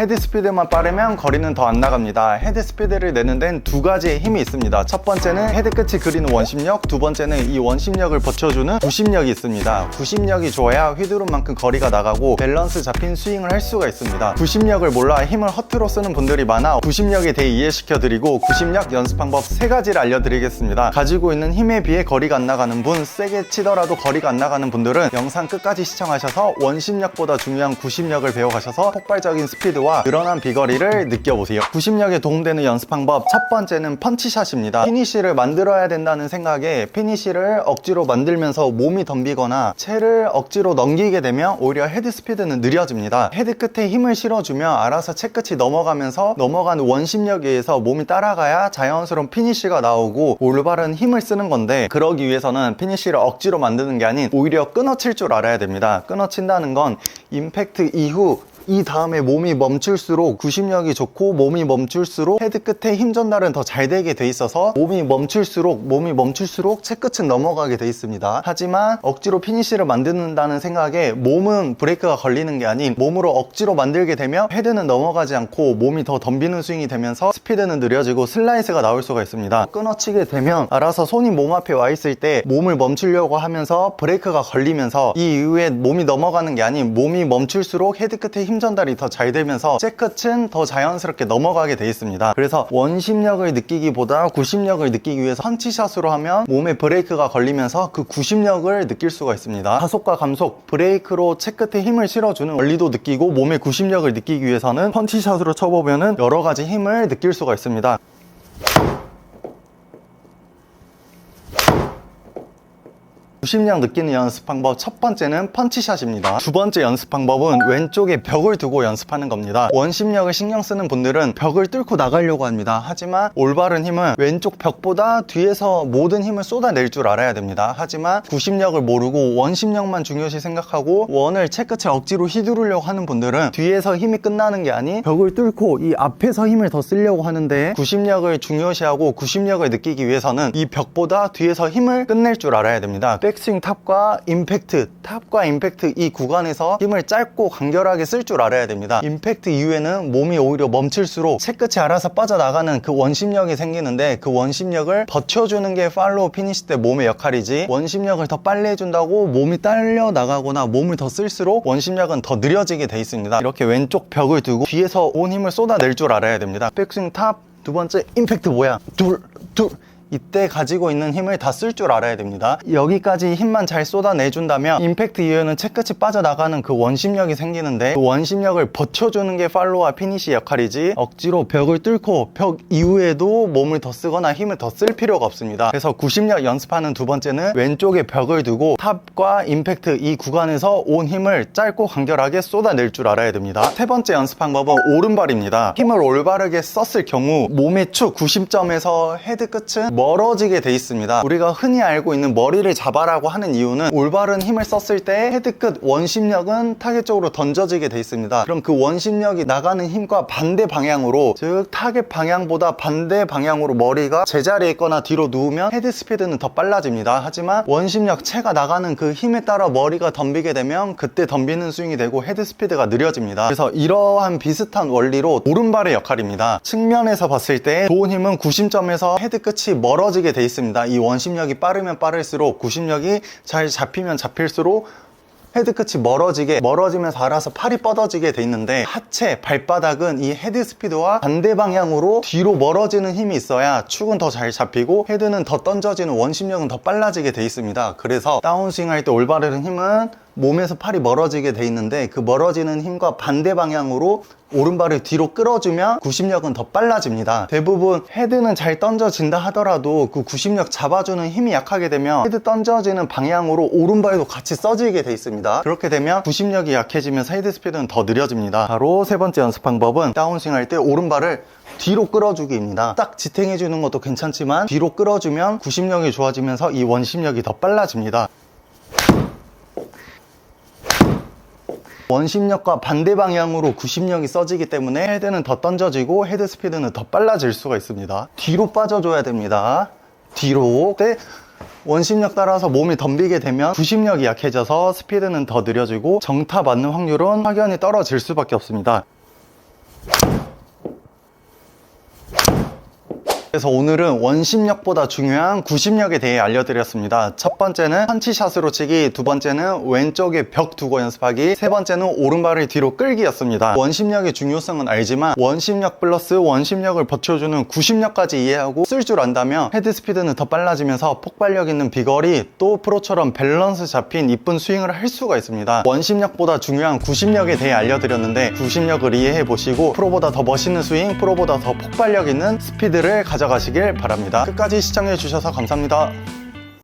헤드 스피드만 빠르면 거리는 더 안 나갑니다. 헤드 스피드를 내는 데는 두 가지의 힘이 있습니다. 첫 번째는 헤드 끝이 그리는 원심력, 두 번째는 이 원심력을 버텨주는 구심력이 있습니다. 구심력이 좋아야 휘두른만큼 거리가 나가고 밸런스 잡힌 스윙을 할 수가 있습니다. 구심력을 몰라 힘을 허투루 쓰는 분들이 많아 구심력에 대해 이해시켜드리고 구심력 연습 방법 세 가지를 알려드리겠습니다. 가지고 있는 힘에 비해 거리가 안 나가는 분, 세게 치더라도 거리가 안 나가는 분들은 영상 끝까지 시청하셔서 원심력보다 중요한 구심력을 배워가셔서 폭발적인 스피드와 늘어난 비거리를 느껴보세요. 구심력에 도움되는 연습 방법 첫 번째는 펀치샷입니다. 피니쉬를 만들어야 된다는 생각에 피니쉬를 억지로 만들면서 몸이 덤비거나 채를 억지로 넘기게 되면 오히려 헤드 스피드는 느려집니다. 헤드 끝에 힘을 실어주면 알아서 채 끝이 넘어가면서 넘어가는 원심력에 의해서 몸이 따라가야 자연스러운 피니쉬가 나오고 올바른 힘을 쓰는 건데 그러기 위해서는 피니쉬를 억지로 만드는 게 아닌 오히려 끊어칠 줄 알아야 됩니다. 끊어친다는 건 임팩트 이후 이 다음에 몸이 멈출수록 구심력이 좋고 몸이 멈출수록 헤드 끝에 힘 전달은 더 잘 되게 돼 있어서 몸이 멈출수록 몸이 멈출수록 채 끝은 넘어가게 돼 있습니다. 하지만 억지로 피니쉬를 만든다는 생각에 몸은 브레이크가 걸리는 게 아닌 몸으로 억지로 만들게 되면 헤드는 넘어가지 않고 몸이 더 덤비는 스윙이 되면서 스피드는 느려지고 슬라이스가 나올 수가 있습니다. 끊어치게 되면 알아서 손이 몸 앞에 와 있을 때 몸을 멈추려고 하면서 브레이크가 걸리면서 이 이후에 몸이 넘어가는 게 아닌 몸이 멈출수록 헤드 끝에 힘 전달이 더 잘 되면서 제 끝은 더 자연스럽게 넘어가게 돼 있습니다. 그래서 원심력을 느끼기보다 구심력을 느끼기 위해서 펀치샷으로 하면 몸에 브레이크가 걸리면서 그 구심력을 느낄 수가 있습니다. 가속과 감속, 브레이크로 채 끝에 힘을 실어주는 원리도 느끼고 몸의 구심력을 느끼기 위해서는 펀치샷으로 쳐보면은 여러 가지 힘을 느낄 수가 있습니다. 구심력 느끼는 연습 방법 첫 번째는 펀치샷입니다. 두 번째 연습 방법은 왼쪽에 벽을 두고 연습하는 겁니다. 원심력을 신경 쓰는 분들은 벽을 뚫고 나가려고 합니다. 하지만 올바른 힘은 왼쪽 벽보다 뒤에서 모든 힘을 쏟아낼 줄 알아야 됩니다. 하지만 구심력을 모르고 원심력만 중요시 생각하고 원을 채끝에 억지로 휘두르려고 하는 분들은 뒤에서 힘이 끝나는 게 아닌 벽을 뚫고 이 앞에서 힘을 더 쓰려고 하는데 구심력을 중요시하고 구심력을 느끼기 위해서는 이 벽보다 뒤에서 힘을 끝낼 줄 알아야 됩니다. 백스윙 탑과 임팩트, 탑과 임팩트 이 구간에서 힘을 짧고 간결하게 쓸 줄 알아야 됩니다. 임팩트 이후에는 몸이 오히려 멈출수록 채끝이 알아서 빠져나가는 그 원심력이 생기는데 그 원심력을 버텨주는 게 팔로우 피니시 때 몸의 역할이지 원심력을 더 빨리 해준다고 몸이 딸려 나가거나 몸을 더 쓸수록 원심력은 더 느려지게 돼 있습니다. 이렇게 왼쪽 벽을 두고 뒤에서 온 힘을 쏟아낼 줄 알아야 됩니다. 백스윙 탑, 두 번째 임팩트 뭐야? 둘, 둘. 이때 가지고 있는 힘을 다 쓸 줄 알아야 됩니다. 여기까지 힘만 잘 쏟아내준다면 임팩트 이후에는 채끝이 빠져나가는 그 원심력이 생기는데 그 원심력을 버텨주는 게 팔로와 피니시 역할이지 억지로 벽을 뚫고 벽 이후에도 몸을 더 쓰거나 힘을 더 쓸 필요가 없습니다. 그래서 구심력 연습하는 두 번째는 왼쪽에 벽을 두고 탑과 임팩트 이 구간에서 온 힘을 짧고 간결하게 쏟아낼 줄 알아야 됩니다. 세 번째 연습 방법은 오른발입니다. 힘을 올바르게 썼을 경우 몸의 축 구심점에서 헤드 끝은 멀어지게 돼 있습니다. 우리가 흔히 알고 있는 머리를 잡아라고 하는 이유는 올바른 힘을 썼을 때 헤드 끝 원심력은 타겟 쪽으로 던져지게 돼 있습니다. 그럼 그 원심력이 나가는 힘과 반대 방향으로 즉 타겟 방향보다 반대 방향으로 머리가 제자리에 있거나 뒤로 누우면 헤드 스피드는 더 빨라집니다. 하지만 원심력 체가 나가는 그 힘에 따라 머리가 덤비게 되면 그때 덤비는 스윙이 되고 헤드 스피드가 느려집니다. 그래서 이러한 비슷한 원리로 오른발의 역할입니다. 측면에서 봤을 때 좋은 힘은 구심점에서 헤드 끝이 멀 어지게 돼 있습니다. 이 원심력이 빠르면 빠를수록 구심력이 잘 잡히면 잡힐수록 헤드 끝이 멀어지게 멀어지면서 알아서 팔이 뻗어지게 돼 있는데 하체 발바닥은 이 헤드 스피드와 반대 방향으로 뒤로 멀어지는 힘이 있어야 축은 더 잘 잡히고 헤드는 더 던져지는 원심력은 더 빨라지게 돼 있습니다 그래서 다운스윙 할 때 올바른 힘은 몸에서 팔이 멀어지게 돼 있는데 그 멀어지는 힘과 반대 방향으로 오른발을 뒤로 끌어주면 구심력은 더 빨라집니다. 대부분 헤드는 잘 던져진다 하더라도 그 구심력 잡아주는 힘이 약하게 되면 헤드 던져지는 방향으로 오른발도 같이 써지게 돼 있습니다. 그렇게 되면 구심력이 약해지면서 헤드 스피드는 더 느려집니다. 바로 세 번째 연습 방법은 다운스윙 할 때 오른발을 뒤로 끌어주기입니다. 딱 지탱해 주는 것도 괜찮지만 뒤로 끌어주면 구심력이 좋아지면서 이 원심력이 더 빨라집니다. 원심력과 반대 방향으로 구심력이 써지기 때문에 헤드는 더 던져지고 헤드 스피드는 더 빨라질 수가 있습니다. 뒤로 빠져줘야 됩니다. 뒤로. 때 원심력 따라서 몸이 덤비게 되면 구심력이 약해져서 스피드는 더 느려지고 정타 맞는 확률은 확연히 떨어질 수밖에 없습니다. 그래서 오늘은 원심력보다 중요한 구심력에 대해 알려드렸습니다. 첫 번째는 펀치샷으로 치기, 두 번째는 왼쪽에 벽 두고 연습하기, 세 번째는 오른발을 뒤로 끌기였습니다. 원심력의 중요성은 알지만 원심력 플러스 원심력을 버텨주는 구심력까지 이해하고 쓸 줄 안다면 헤드 스피드는 더 빨라지면서 폭발력 있는 비거리 또 프로처럼 밸런스 잡힌 이쁜 스윙을 할 수가 있습니다. 원심력보다 중요한 구심력에 대해 알려드렸는데 구심력을 이해해 보시고 프로보다 더 멋있는 스윙, 프로보다 더 폭발력 있는 스피드를 가져 가시길 바랍니다. 끝까지 시청해 주셔서 감사합니다.